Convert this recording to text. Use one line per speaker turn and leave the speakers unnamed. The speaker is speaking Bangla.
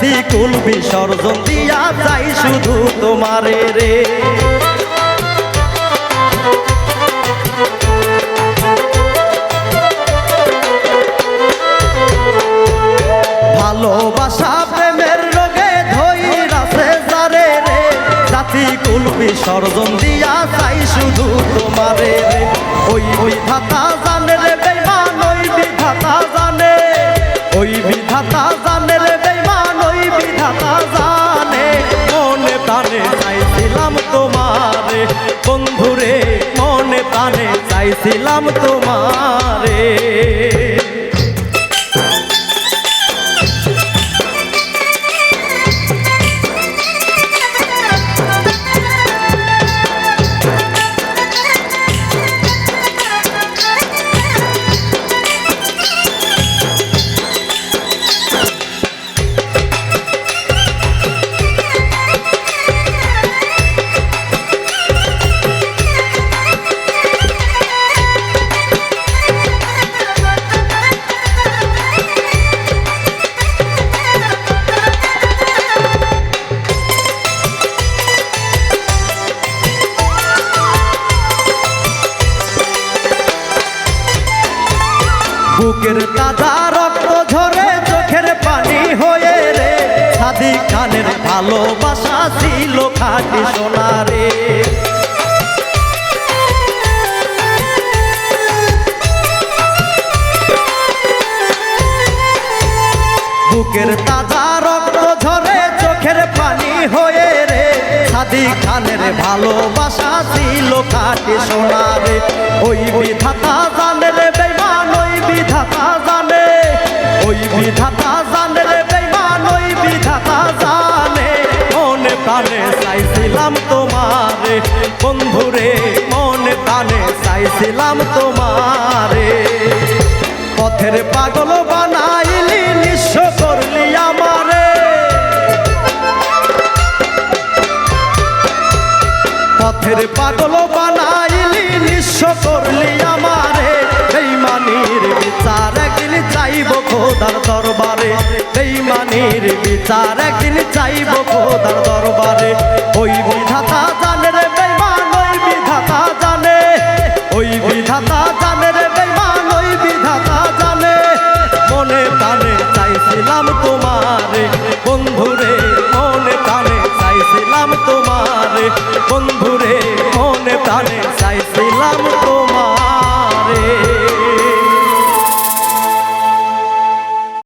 জাতি কুল বিসর্জন দিয়া যাই শুধু তোমারে রে। ভালোবাসা প্রেমের রোগে ধৈরাছে যারে রে। জাতি কুল বিসর্জন দিয়া যাই শুধু তোমারে রে। ওই বিধাতা জানে রে প্রাণে চাইছিলাম তোমারে। বন্ধুরে মনে প্রাণে চাইছিলাম তোমারে। বুকের তাজা রক্ত ঝরে চোখের পানি হয়ে রে। সাদি খানের ভালোবাসা ছিল খাটি সোনারে বুকের তাজা রক্ত ঝরে চোখের পানি হয়ে রে। সাদি খানের ভালোবাসা ছিল খাটি সোনারে ওই বিধাতা জানে, ওই বিধাতা জানে রে বেইমান, ওই বিধাতা জানে। মনে প্রাণে চাইছিলাম তোমারে, বন্ধুরে, মনে প্রাণে চাইছিলাম তোমারে। পথের পাগল বানাইলি, নিঃস্ব করলি আমারে। পথের পাগল বানাইলি, নিঃস্ব করলি আমারে। দরবারে বেঈমানির বিচার একদিন চাইব খোদার দরবারে। ওই বিধাতা জানে রে বেমান ওই বিধাতা জানে। ওই বিধাতা জানে রে বেমান ওই বিধাতা জানে। মনে প্রাণে চাইছিলাম তোমার। বন্ধুরে, মনে প্রাণে চাইছিলাম তোমার। বন্ধু